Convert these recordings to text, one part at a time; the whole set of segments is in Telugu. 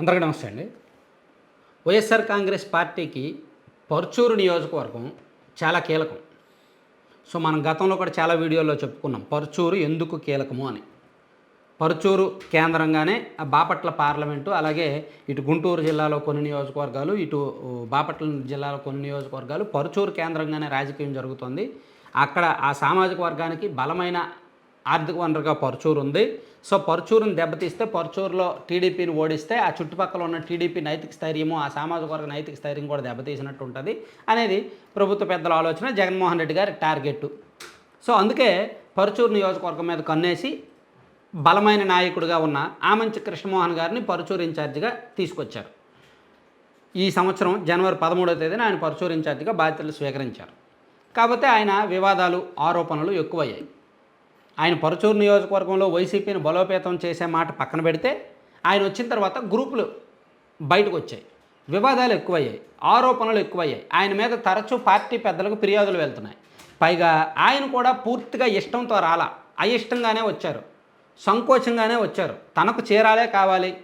అందరికీ నమస్తే అండి. వైఎస్ఆర్ కాంగ్రెస్ పార్టీకి పర్చూరు నియోజకవర్గం చాలా కీలకం. సో మనం గతంలో కూడా చాలా వీడియోల్లో చెప్పుకున్నాం పర్చూరు ఎందుకు కీలకము అని. పర్చూరు కేంద్రంగానే ఆ బాపట్ల పార్లమెంటు అలాగే ఇటు గుంటూరు జిల్లాలో కొన్ని నియోజకవర్గాలు ఇటు బాపట్ల జిల్లాలో కొన్ని నియోజకవర్గాలు పర్చూరు కేంద్రంగానే రాజకీయం జరుగుతుంది. అక్కడ ఆ సామాజిక వర్గానికి బలమైన ఆర్థిక వనరుగా పర్చూరు ఉంది. సో పర్చూరుని దెబ్బతీస్తే పర్చూరులో టీడీపీని ఓడిస్తే ఆ చుట్టుపక్కల ఉన్న టీడీపీ నైతిక స్థైర్యము ఆ సామాజిక వర్గ నైతిక స్థైర్యం కూడా దెబ్బతీసినట్టు ఉంటుంది. అనేది ప్రభుత్వ పెద్దల ఆలోచన జగన్మోహన్ రెడ్డి గారి టార్గెట్ సో అందుకే పరుచూరు నియోజకవర్గం మీద కన్నేసి బలమైన నాయకుడిగా ఉన్న ఆమంచి కృష్ణమోహన్ గారిని పరుచూరు ఇన్ఛార్జిగా తీసుకొచ్చారు. ఈ సంవత్సరం జనవరి పదమూడవ తేదీన ఆయన పరుచూరు ఇన్ఛార్జిగా బాధ్యతలు స్వీకరించారు. కాకపోతే ఆయన వివాదాలు ఆరోపణలు ఎక్కువయ్యాయి. ఆయన పరచూరు నియోజకవర్గంలో వైసీపీని బలోపేతం చేసే మాట పక్కన పెడితే ఆయన వచ్చిన తర్వాత గ్రూపులు బయటకు వచ్చాయి. వివాదాలు ఎక్కువయ్యాయి. ఆరోపణలు ఎక్కువయ్యాయి. ఆయన మీద తరచూ పార్టీ పెద్దలకు ఫిర్యాదులు వెళ్తున్నాయి. పైగా ఆయన కూడా పూర్తిగా ఇష్టంతో రాలా. అయిష్టంగానే వచ్చారు. సంకోచంగానే వచ్చారు. తనకు చీరాలే కావాలి.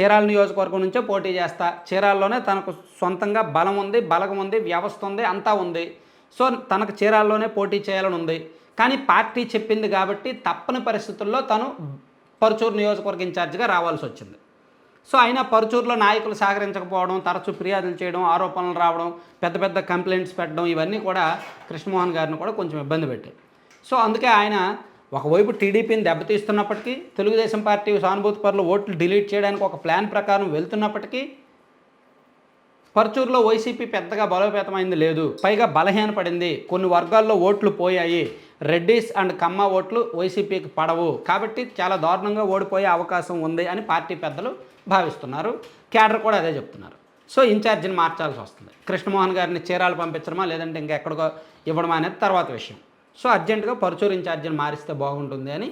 చీరాల నియోజకవర్గం నుంచే పోటీ చేస్తా. చీరాల్లోనే తనకు సొంతంగా బలం ఉంది బలగం ఉంది వ్యవస్థ ఉంది అంతా ఉంది. సో తనకు చీరాల్లోనే పోటీ చేయాలని ఉంది. కానీ పార్టీ చెప్పింది కాబట్టి తప్పని పరిస్థితుల్లో తను పరుచూరు నియోజకవర్గ ఇన్ఛార్జిగా రావాల్సి వచ్చింది. సో అయినా పరుచూరులో నాయకులు సహకరించకపోవడం తరచూ ఫిర్యాదులు చేయడం ఆరోపణలు రావడం పెద్ద పెద్ద కంప్లైంట్స్ పెట్టడం ఇవన్నీ కూడా కృష్ణమోహన్ గారిని కూడా కొంచెం ఇబ్బంది పెట్టాయి. సో అందుకే ఆయన ఒకవైపు టీడీపీని దెబ్బతీస్తున్నప్పటికీ తెలుగుదేశం పార్టీ సానుభూతి పరులు ఓట్లు డిలీట్ చేయడానికి ఒక ప్లాన్ ప్రకారం వెళ్తున్నప్పటికీ పర్చూరులో వైసీపీ పెద్దగా బలోపేతమైంది లేదు. పైగా బలహీనపడింది. కొన్ని వర్గాల్లో ఓట్లు పోయాయి. రెడ్డిస్ అండ్ కమ్మ ఓట్లు వైసీపీకి పడవు. కాబట్టి చాలా దారుణంగా ఓడిపోయే అవకాశం ఉంది అని పార్టీ పెద్దలు భావిస్తున్నారు. క్యాడర్ కూడా అదే చెప్తున్నారు. సో ఇన్ఛార్జిని మార్చాల్సి వస్తుంది. కృష్ణమోహన్ గారిని చీరాలు పంపించడమా లేదంటే ఇంకెక్కడికో ఇవ్వడమా అనేది తర్వాత విషయం. సో అర్జెంటుగా పరుచూరు ఇన్ఛార్జిని మారిస్తే బాగుంటుంది అని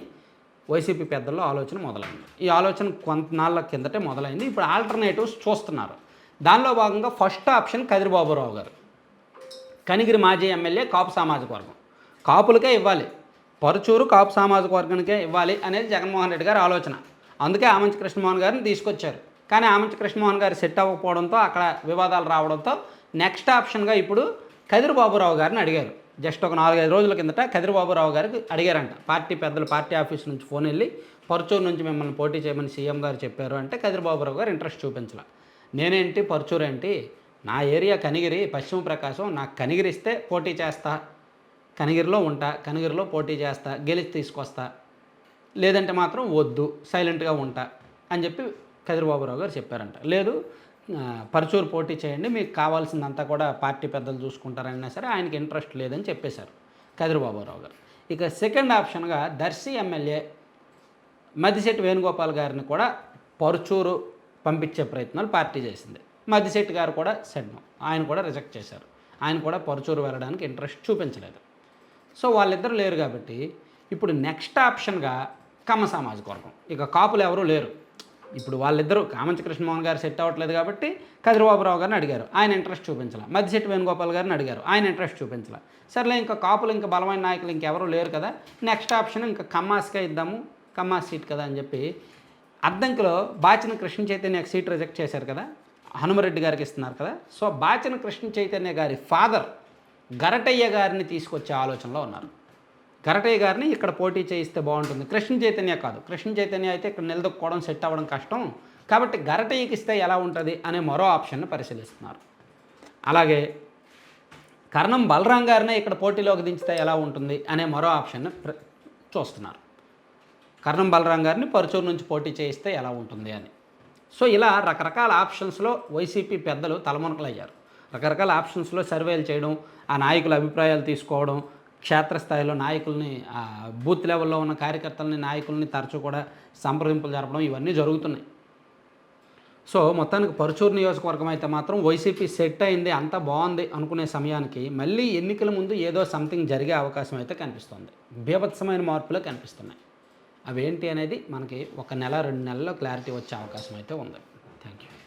వైసీపీ పెద్దల్లో ఆలోచన మొదలైంది. ఈ ఆలోచన కొంతనాళ్ళ కిందటే మొదలైంది. ఇప్పుడు ఆల్టర్నేటివ్స్ చూస్తున్నారు. దానిలో భాగంగా ఫస్ట్ ఆప్షన్ కదిరిబాబురావు గారు. కనిగిరి మాజీ ఎమ్మెల్యే కాపు సామాజిక వర్గం కాపులకే ఇవ్వాలి. పరుచూరు కాపు సామాజిక వర్గానికే ఇవ్వాలి అనేది జగన్మోహన్ రెడ్డి గారి ఆలోచన. అందుకే ఆమంచి కృష్ణమోహన్ గారిని తీసుకొచ్చారు. కానీ ఆమంచి కృష్ణమోహన్ గారు సెట్ అవ్వకపోవడంతో అక్కడ వివాదాలు రావడంతో నెక్స్ట్ ఆప్షన్గా ఇప్పుడు కదిరిబాబురావు గారిని అడిగారు. జస్ట్ ఒక నాలుగైదు రోజుల కిందట కదిరిబాబురావు గారికి అడిగారంట. పార్టీ పెద్దలు పార్టీ ఆఫీస్ నుంచి ఫోన్ వెళ్ళి పరుచూరు నుంచి మిమ్మల్ని పోటీ చేయమని సీఎం గారు చెప్పారు అంటే కదిరిబాబురావు గారు ఇంట్రెస్ట్ చూపించాల. నేనేంటి పరుచూరు ఏంటి నా ఏరియా కనిగిరి పశ్చిమ ప్రకాశం నాకు కనిగిరిస్తే పోటీ చేస్తా. కనిగిరిలో ఉంటా కనిగిరిలో పోటీ చేస్తా గెలిచి తీసుకొస్తా. లేదంటే మాత్రం వద్దు సైలెంట్గా ఉంటా అని చెప్పి కదిరిబాబురావు గారు చెప్పారంట. లేదు పరుచూరు పోటీ చేయండి మీకు కావాల్సిందంతా కూడా పార్టీ పెద్దలు చూసుకుంటారన్నా సరే ఆయనకి ఇంట్రెస్ట్ లేదని చెప్పేశారు కదిరిబాబురావు గారు. ఇక సెకండ్ ఆప్షన్గా దర్శి ఎమ్మెల్యే మదిశెట్టి వేణుగోపాల్ గారిని కూడా పరుచూరు పంపించే ప్రయత్నాలు పార్టీ చేసింది. మద్దిశెట్టి గారు కూడా సెడ్ను ఆయన కూడా రిజెక్ట్ చేశారు. ఆయన కూడా పరుచూరు వెళ్ళడానికి ఇంట్రెస్ట్ చూపించలేదు. సో వాళ్ళిద్దరు లేరు కాబట్టి ఇప్పుడు నెక్స్ట్ ఆప్షన్గా కమ్మ సామాజిక వర్గం ఇక కాపులు ఎవరూ లేరు. ఇప్పుడు వాళ్ళిద్దరూ కామంచి కృష్ణమోహన్ గారు సెట్ అవ్వట్లేదు కాబట్టి కదిరిబాబురావు గారిని అడిగారు. ఆయన ఇంట్రెస్ట్ చూపించాల. మధ్యశెట్టి వేణుగోపాల్ గారిని అడిగారు. ఆయన ఇంట్రెస్ట్ చూపించాల. సర్లే ఇంకా కాపులు ఇంకా బలమైన నాయకులు ఇంకెవరూ లేరు కదా. నెక్స్ట్ ఆప్షన్ ఇంకా కమ్మాస్కే ఇద్దాము. కమ్మాస్ సీట్ కదా అని చెప్పి అద్దంకిలో బాచిన కృష్ణ చైతన్య సీట్ రిజెక్ట్ చేశారు కదా హనుమరెడ్డి గారికి ఇస్తున్నారు కదా. సో బాచిన కృష్ణ చైతన్య గారి ఫాదర్ గరటయ్య గారిని తీసుకొచ్చే ఆలోచనలో ఉన్నారు. గరటయ్య గారిని ఇక్కడ పోటీ చేయిస్తే బాగుంటుంది. కృష్ణ చైతన్య కాదు. కృష్ణ చైతన్య అయితే ఇక్కడ నిలదొక్కుకోవడం సెట్ అవ్వడం కష్టం. కాబట్టి గరటయ్యకి ఇస్తే ఎలా ఉంటుంది అనే మరో ఆప్షన్ను పరిశీలిస్తున్నారు. అలాగే కర్ణం బలరాం గారినే ఇక్కడ పోటీలోకి దించితే ఎలా ఉంటుంది అనే మరో ఆప్షన్ను చూస్తున్నారు. కర్ణం బలరాం గారిని పరుచూరు నుంచి పోటీ చేయిస్తే ఎలా ఉంటుంది అని. సో ఇలా రకరకాల ఆప్షన్స్లో వైసీపీ పెద్దలు తలమునకలయ్యారు. రకరకాల ఆప్షన్స్లో సర్వేలు చేయడం ఆ నాయకుల అభిప్రాయాలు తీసుకోవడం క్షేత్రస్థాయిలో నాయకుల్ని బూత్ లెవెల్లో ఉన్న కార్యకర్తలని నాయకుల్ని తరచూ కూడా సంప్రదింపులు జరపడం ఇవన్నీ జరుగుతున్నాయి. సో మొత్తానికి పరుచూరు నియోజకవర్గం అయితే మాత్రం వైసీపీ సెట్ అయింది అంతా బాగుంది అనుకునే సమయానికి మళ్ళీ ఎన్నికల ముందు ఏదో సంథింగ్ జరిగే అవకాశం అయితే కనిపిస్తుంది. బీభత్సమైన మార్పులు కనిపిస్తున్నాయి. అవేంటి అనేది మనకి ఒక నెల రెండు నెలల్లో క్లారిటీ వచ్చే అవకాశం అయితే ఉంది. Thank you